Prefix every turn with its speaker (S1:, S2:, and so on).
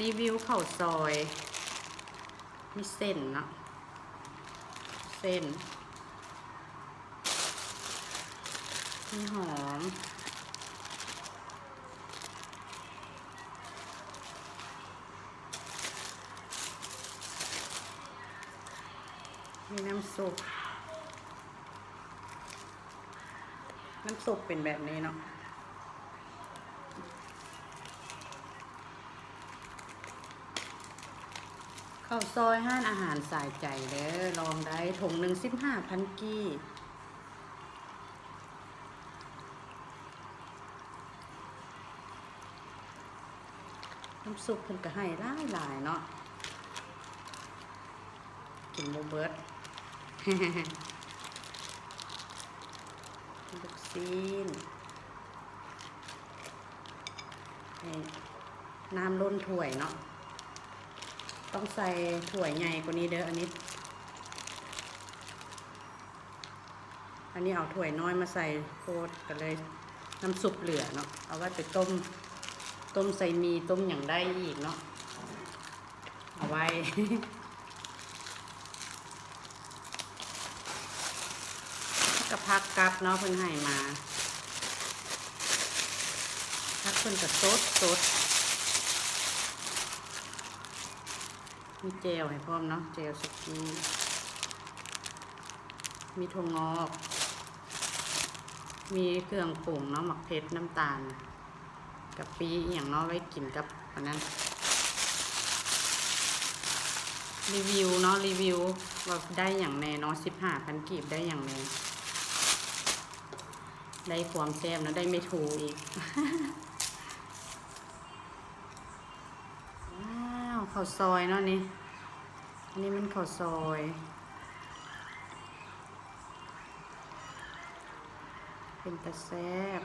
S1: รีวิวข้าวซอยมีเส้นเนาะเส้นมีหอมมีน้ำซุปน้ำซุปเป็นแบบนี้เนาะ ข้าวซอยห้านอาหารสายใจเด้อลองได้ถุงหนึ่งสิบห้าพันกี้น้ำซุปเพิ่นก็ให้หลายหลายเนาะกินโมเบิร์ดลูกซีนน้ำล้นถ้วยเนาะ ต้องใส่ถั่วยใหญ่กว่านี้เด้ออันนี้ อันนี้เอาถั่วยน้อยมาใส่โคตรกันเลยน้ำซุปเหลือเนาะเอาไว้ไปต้ม ต้มใส่มีต้มอย่างได้อีกเนาะเอาไว้กับพักกับเนาะเพิ่นให้มาพักเพิ่นกับสดสด มีเจลให้พร้อมเนาะเจลสกีมีถั่วงอก มีเครื่องปรุงเนาะหมักเพชรน้ำตาลกับปีอย่างเนาะไว้กินกับอันนั้น รีวิวเนาะรีวิวว่าได้อย่างแน่เนาะสิบห้าพันกีบได้อย่างแน่ได้ความแซ่บนะได้ไม่ถูกอีกาวข้าวซอยเนาะนี่ อันนี้มันข้าวซอย เป็นตะแซ่บ